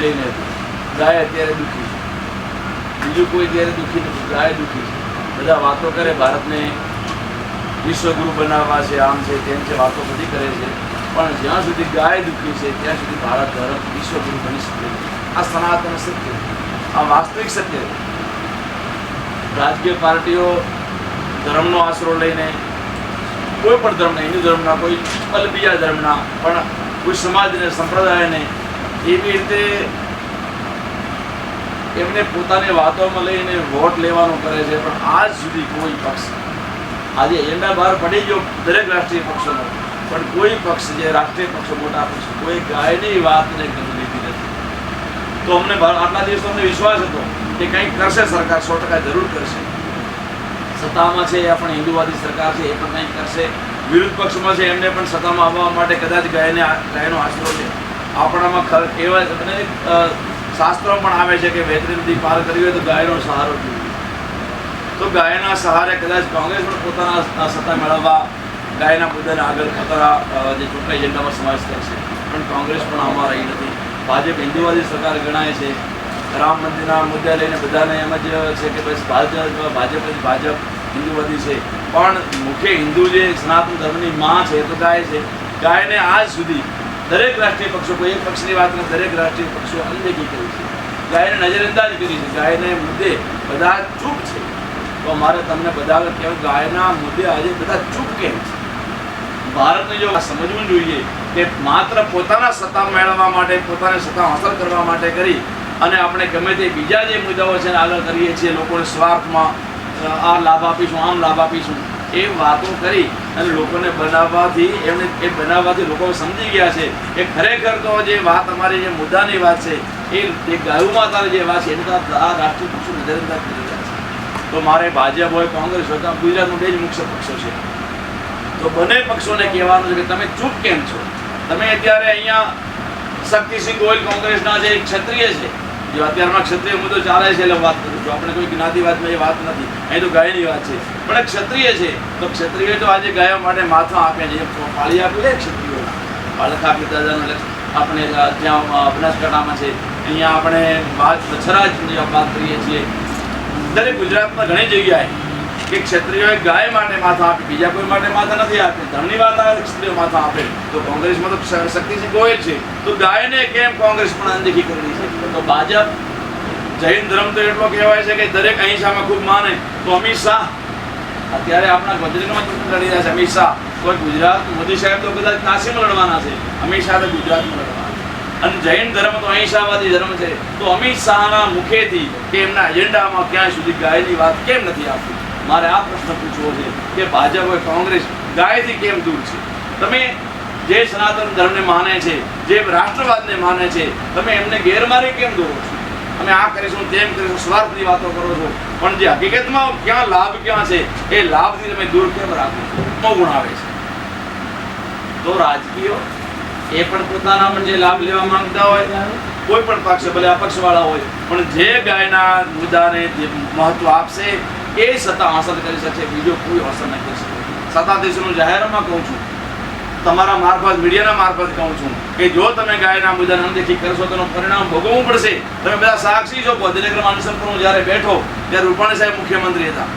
લઈને ગાય અત્યારે દુઃખી છે. બીજું કોઈ અત્યારે દુઃખી નથી, ગાય દુઃખી છે. બધા વાતો કરે, ભારતને વિશ્વગુરુ બનાવવા છે, આમ છે, તેમ છે, વાતો બધી કરે છે. પણ જ્યાં સુધી ગાય દુઃખી છે, ત્યાં સુધી ભારત ધર્મ વિશ્વગુરુ બની શકે. આ સનાતન સત્ય આ વાસ્તવિક સત્ય રાજકીય પાર્ટીઓ ધર્મનો આશરો લઈને, કોઈ પણ ધર્મના હિન્દુ ધર્મના, કોઈ અલ બીજા ધર્મના, પણ કોઈ સમાજને, સંપ્રદાયને એવી રીતે એમને પોતાની વાતોમાં લઈને વોટ લેવાનું કરે છે. પણ આજ સુધી કોઈ પક્ષ આજે એમના બહાર પડી ગયો દરેક રાષ્ટ્રીય પક્ષોનો. પણ કોઈ પક્ષ જે રાષ્ટ્રીય પક્ષો મોટા પક્ષ, કોઈ ગાયની વાતને લીધી નથી. તો અમને આટલા દિવસો અમને વિશ્વાસ હતો કે કંઈક કરશે સરકાર, સો ટકા જરૂર કરશે. સત્તામાં છે એ પણ હિન્દુવાદી સરકાર છે, એ પણ કંઈક કરશે. વિરોધ પક્ષમાં છે, એમને પણ સત્તામાં આવવા માટે કદાચ ગાયને ગાયનો આશરો લે આપણામાં કહેવાય છે અને અ, પણ આવે છે કે વૈતરી નદી પાર કરવી હોય તો ગાયનો સહારો તો ગાયના સહારે કદાચ કોંગ્રેસ પણ પોતાના સત્તા મેળવવા ગાયના મુદ્દાને આગળ પોતાના જે ચૂંટણી એજન્ડામાં સમાવેશ કરશે. પણ કોંગ્રેસ પણ આમાં રહી નથી. ભાજપ હિન્દુવાદી સરકાર ગણાય છે. રામ મંદિરના મુદ્દા લઈને બધાને એમ જ છે કે બસ ભાજપ ભાજપ ભાજપ હિન્દુવાદી છે. પણ મુખ્ય હિન્દુ જે સનાતન ધર્મની માં છે તો ગાય છે. ગાયને આજ સુધી દરેક રાષ્ટ્રીય પક્ષો, કોઈ એક પક્ષની વાત નથી, દરેક રાષ્ટ્રીય પક્ષો અનદેખી કરી છે, ગાયને નજરઅંદાજ કરી છે, ગાયને મુદ્દે બધા ચૂપ છે. તો મારે તમને બધા કહેવાય કહેવું, ગાયના મુદ્દે આજે બધા ચૂપ કેમ છે? ભારતને જો સમજવું જોઈએ કે માત્ર પોતાના સત્તા મેળવવા માટે, પોતાની સત્તા હાંસલ કરવા માટે કરી અને આપણે ગમે તે બીજા જે મુદ્દાઓ છે આગળ કરીએ છીએ, લોકોને સ્વાર્થમાં આ લાભ આપીશું, આમ લાભ આપીશું એ વાતો કરી અને લોકોને બનાવવાથી, એમને એ બનાવવાથી લોકો સમજી ગયા છે કે ખરેખર તો જે વાત અમારી જે મુદ્દાની વાત છે, એ એ ગાયું જે વાત છે, એને તો આ રાષ્ટ્રીય પક્ષો નજરઅંદાજ કરી રહ્યા છે તો મારે ભાજપ હોય, કોંગ્રેસ હોય, તો આ ગુજરાતમાં બે જ મુખ્ય પક્ષો છે. તો બંને પક્ષોને કહેવાનું છે કે તમે ચૂપ કેમ છો? તમે અત્યારે અહીંયા શક્તિસિંહ ગોયલ કોંગ્રેસના જે ક્ષત્રિય છે જો અત્યારમાં ક્ષત્રિય મુદ્દો ચાલે છે એટલે વાત કરું છું. આપણે કોઈ જ્ઞાતિવાદમાં એ વાત નથી. અહીં તો ગાયની વાત છે. પણ ક્ષત્રિય છે. તો ક્ષત્રિય તો આજે ગાયો માટે માથા આપે છે. પાળી આપી લે ક્ષત્રિયોના. બાળકા પિતાજાનું આપણે જ્યાં બનાસકાંઠામાં છે. અહીંયા આપણે વાત છરાજની વાત કરીએ છીએ. દરેક ગુજરાતમાં ઘણી જગ્યાએ કે ક્ષત્રિયોએ ગાય માટે માથા આપી, બીજા કોઈ માટે માથા નથી આપી. ધર્મની વાત આવે ક્ષત્રિયો માથા આપે. તો કોંગ્રેસમાં તો શક્તિસિંહ ગોયલ છે. તો ગાયને કેમ કોંગ્રેસ પણ અનદેખી કરી છે? તો ભાજપ જૈન ધર્મ તો એટલો કહેવાય છે કે દરેક અહિંસામાં ખૂબ માને. તો અમિત શાહ, અત્યારે આપણા ગુજરાતમાં ચૂંટણી લડી રહ્યા છે? અમિત શાહ. કોઈ ગુજરાત, મોદી સાહેબ તો કદાચ કાશીમાં લડવાના છે. અમિત શાહ તો ગુજરાતમાં લડવાના. અને જૈન ધર્મ તો અહિંસાવાદી ધર્મ છે. તો અમિત શાહના મુખેથી કે એમના એજન્ડામાં ક્યાં સુધી ગાયની વાત કેમ નથી આવતી? મારે આ પ્રશ્ન પૂછવો છે કે ભાજપ હોય કોંગ્રેસ ગાયથી કેમ દૂર છે? તમે જે સનાતન ધર્મને માને છે, જે રાષ્ટ્રવાદને માને છે, તમે એમને ગેરમાર્ગે કેમ દોરો છો? અમે આ કરીશું, તેમ કરીશું, સ્વાર્થની વાતો કરો છો. પણ જે હકીકતમાં ક્યાં લાભ ક્યાં છે, એ લાભથી તમે દૂર કેમ રાખો છો? ગુણ આવે છે. તો રાજકીય, એ પણ પોતાના જે લાભ લેવા માંગતા હોય, કોઈ પણ પક્ષ, ભલે અપક્ષવાળા હોય, પણ જે ગાયના મુદ્દાને મહત્વ આપશે એ સત્તા હાંસલ કરી શકશે બીજો કોઈ હાંસલ નહીં કરી શકે. સત્તાધીશોનું જાહેરમાં કહું છું, તમારા મારફત, મીડિયાના મારફત કહું છું કે જો તમે ગાયના મુદ્દાને અનદેખી કરશો તો પરિણામ ભોગવવું પડશે. તમે બધા સાક્ષી છો ગાંધીનગરમાં અનશન પર જ્યારે બેઠો, ત્યારે રૂપાણી સાહેબ મુખ્યમંત્રી હતા.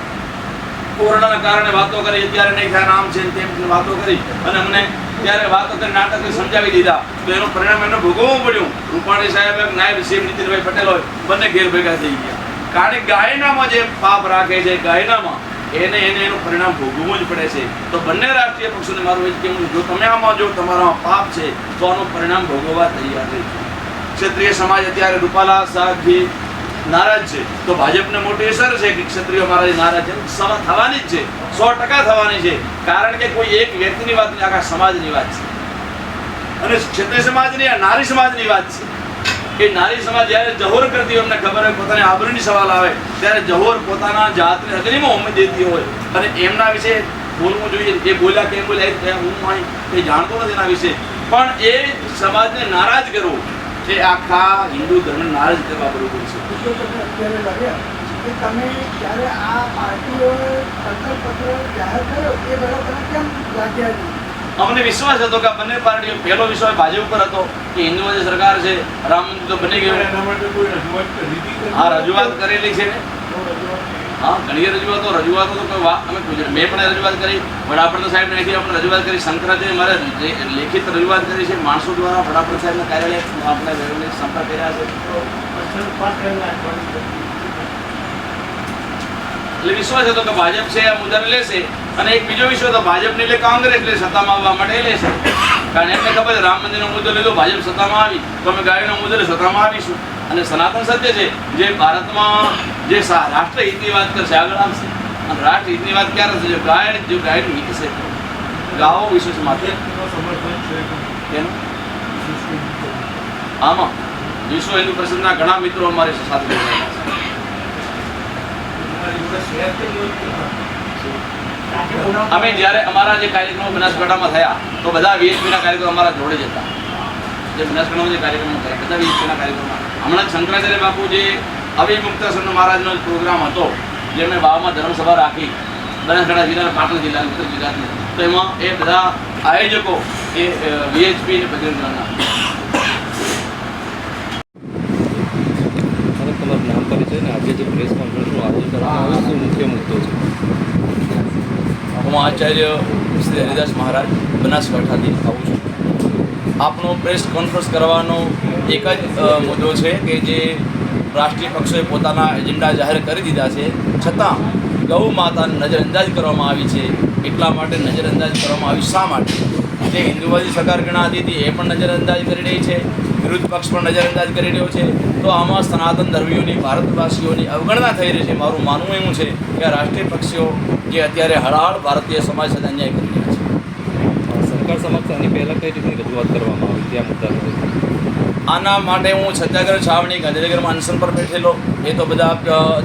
કોરોનાના કારણે વાતો કરી, અત્યારે નહીં થાય ને આમ છે ને તેમ વાતો કરી, અને અમને ત્યારે વાતો કરી નાટક સમજાવી દીધા. તો એનું પરિણામ એમને ભોગવવું પડ્યું. રૂપાણી સાહેબ નાયબ સીએમ નીતિનભાઈ પટેલ હોય, બંને ઘેર ભેગા થઈ ગયા. કારણ કે ગાયનામાં જે પાપ રાખે છે, ગાયનામાં એને એને એનું પરિણામ ભોગવવું જ પડે છે. તો બંને રાષ્ટ્રીય પક્ષોને મારું એ કહેવું જો તમે આમાં જો તમારામાં પાપ છે, તો આનું પરિણામ ભોગવવા તૈયાર રહેજો ક્ષત્રિય સમાજ અત્યારે રૂપાલા સાહેબથી નારાજ છે. તો ભાજપને મોટી અસર છે કે ક્ષત્રિયો મારા નારાજ છે. સમ- થવાની જ છે. સો ટકા થવાની છે. કારણ કે કોઈ એક વ્યક્તિની વાત નહીં આખા સમાજની વાત છે. અને ક્ષત્રિય સમાજની આ નારી સમાજની વાત છે. એ નારી સમાજ જ્યારે જહોર કરતી હોય એમને ખબર હોય, પોતાની આબરૂની સવાલ આવે, ત્યારે જહોર પોતાના જાતને અગ્નિમાં હોમી દેતી હોય. અને એમના વિશે બોલવું જોઈએ. એ બોલ્યા કેમ બોલ્યા હું અહીં એ જાણતો નથી એના વિશે. પણ એ સમાજને નારાજ કરવો, એ આખા હિન્દુ ધર્મ નારાજ કરવા બરોબર છે. કે તમે જ્યારે આ પાર્ટીઓએ સંકલ્પ પત્ર જાહેર કર્યો, એ બધા તમે કેમ લાગ્યા અમને વિશ્વાસ હતો કે બંને પાર્ટીઓ પહેલો વિશ્વાસ ભાજપ ઉપર હતો કે હિન્દુઓની સરકાર છે રામ મંદિર તો બની ગયું. હા રજૂઆત કરેલી છે. હા ઘણી રજૂઆતો રજૂઆતો તો કોઈ વાત અમે મેં પણ રજૂઆત કરી વડાપ્રધાન સાહેબ નથી આપણે રજૂઆત કરી. શંકરાચાર્ય મારે લેખિત રજૂઆત કરી છે માણસો દ્વારા વડાપ્રધાન સાહેબના કાર્યાલય આપણે સંપર્ક કર્યા છે. એટલે વિશ્વાસ હતો કે ભાજપ છે આ મુદ્દાને લેશે અને એક બીજો વિશ્વાસ હતો ભાજપને એટલે કોંગ્રેસ એટલે સત્તામાં આવવા માટે લેશે. કારણ એમને ખબર છે રામ મંદિરનો મુદ્દો લીધો ભાજપ સત્તામાં આવી. તો અમે ગાયનો મુદ્દો લે સત્તામાં આવીશું. અને સનાતન સત્ય છે જે ભારતમાં જે રાષ્ટ્ર હિતની વાત કરશે. આગળ આવશે. અને રાષ્ટ્ર હિતની વાત ક્યારે થશે? જો ગાય જો ગાયનું હિત છે. ગાઓ વિશેષ માથે. આમાં વિશ્વ હિન્દુ પરિષદના ઘણા મિત્રો અમારી સાથે જોડાયેલા છે તમારી જોડે શેર કરી હોય અમે જ્યારે અમારા જે કાર્યક્રમો બનાસકાંઠામાં થયા, તો બધા વીએચપીના કાર્યક્રમ અમારા જોડે જ હતા. જે બનાસકાંઠામાં જે કાર્યક્રમો થયા, બધા વીએચપીના કાર્યક્રમમાં. હમણાં શંકરાચાર્ય બાપુ જે અવિમુક્તાસન મહારાજનો પ્રોગ્રામ હતો જેમણે વાવમાં ધર્મસભા રાખી, બનાસકાંઠા જિલ્લાના પાટણ જિલ્લા ગુજરાતની, તો એમાં એ બધા આયોજકો એ વીએચપી અને બજરંગદળના અને તમારું નામ પરિચય ને આજે જે પ્રેસ કોન્ફરન્સનું આયોજન કરવામાં આવ્યું મુખ્ય મુદ્દો છે? હું આચાર્ય શ્રી હરિદાસ મહારાજ, બનાસકાંઠાથી આવું છું. આપનો પ્રેસ કોન્ફરન્સ કરવાનો એક જ મુદ્દો છે કે જે રાષ્ટ્રીય પક્ષોએ પોતાના એજન્ડા જાહેર કરી દીધા છે. છતાં, ગૌ માતાને નજરઅંદાજ કરવામાં આવી છે. એટલા માટે નજરઅંદાજ કરવામાં આવી શા માટે? જે હિન્દુવાદી સરકાર ગણાતી હતી, એ પણ નજરઅંદાજ કરી રહી છે. વિરોધ પક્ષ પણ નજરઅંદાજ કરી રહ્યો છે. તો આમાં સનાતન ધર્મીઓની ભારતવાસીઓની અવગણના થઈ રહી છે. મારું માનવું એવું છે કે આ રાષ્ટ્રીય પક્ષીઓ જે અત્યારે હળહળ ભારતીય સમાજ સાથે અન્યાય કરી રહ્યા છે. સરકાર સમક્ષ આની પહેલાં કઈ રીતની રજૂઆત કરવામાં આવી? ત્યાં મુદ્દા આના માટે હું સત્યાગ્રહ છાવણી ગાંધીનગરમાં અનશન પર બેઠેલો. એ તો બધા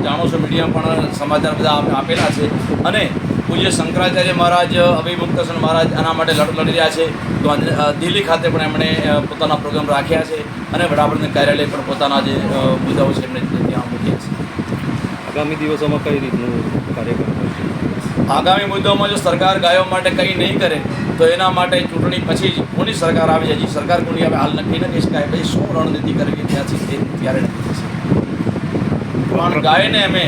જાણો છો મીડિયા પણ સમાચાર બધા આપ- આપેલા છે. અને પૂજ્ય શંકરાચાર્ય મહારાજ અભિમુક્તસન મહારાજ આના માટે લડ લડી રહ્યા છે. તો દિલ્હી ખાતે પણ એમણે પોતાના પ્રોગ્રામ રાખ્યા છે અને વડાપ્રધાન કાર્યાલય પણ પોતાના જે મુદ્દાઓ છે એમણે ત્યાં મૂક્યા છે. આગામી દિવસોમાં કઈ રીતનું કાર્યક્રમ આગામી મુદ્દાઓમાં જો સરકાર ગાયો માટે કંઈ નહીં કરે તો એના માટે ચૂંટણી પછી જ કોની સરકાર આવે છે? હજી સરકાર કોની આવે? હાલ નક્કી નથી શકાય પછી શું રણનીતિ કરવી ત્યાંથી તે ત્યારે નક્કી થશે. પણ ગાયને અમે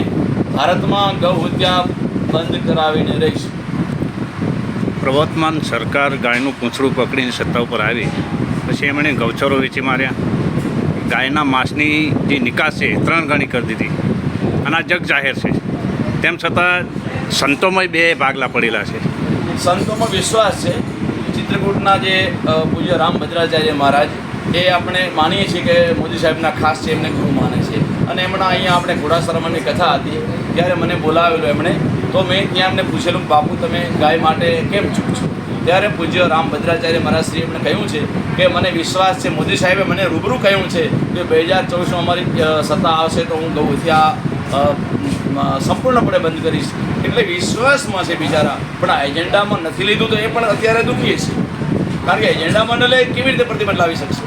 ભારતમાં ગૌ હત્યા બંધ કરાવીને રહીશ. પ્રવર્તમાન સરકાર ગાયનું પૂંછડું પકડીને સત્તા ઉપર આવી. પછી એમણે ગૌચરો વેચી માર્યા. ગાયના માંસની જે નિકાસ છે એ ત્રણ ગણી કરી દીધી. અને આ જગ જાહેર છે. તેમ છતાં સંતોમાં બે ભાગલા પડેલા છે. સંતોમાં વિશ્વાસ છે. ચિત્રકૂટના જે પૂજ્ય રામ ભદ્રાચાર્ય મહારાજ એ આપણે માનીએ છીએ કે મોદી સાહેબના ખાસ છે એમને ગુરુ માને છે. અને એમણે અહીંયા આપણે ઘોડાસરમાની કથા હતી. ત્યારે મને બોલાવેલો એમણે તો મેં ત્યાં એમને પૂછેલું, બાપુ, તમે ગાય માટે કેમ ચૂક છો? ત્યારે પૂજ્ય રામ ભદ્રાચાર્ય મારા શ્રી એમણે કહ્યું છે કે, મને વિશ્વાસ છે. મોદી સાહેબે મને રૂબરૂ કહ્યું છે કે, બે હજાર ચોવીસમાં અમારી સત્તા આવશે તો હું ગૌ આ સંપૂર્ણપણે બંધ કરીશ. એટલે વિશ્વાસમાં છે બિચારા. પણ આ એજન્ડામાં નથી લીધું તો એ પણ અત્યારે દુઃખીએ છે કારણ કે એજન્ડામાં ન લે કેવી રીતે પ્રતિબંધ લાવી શકશે?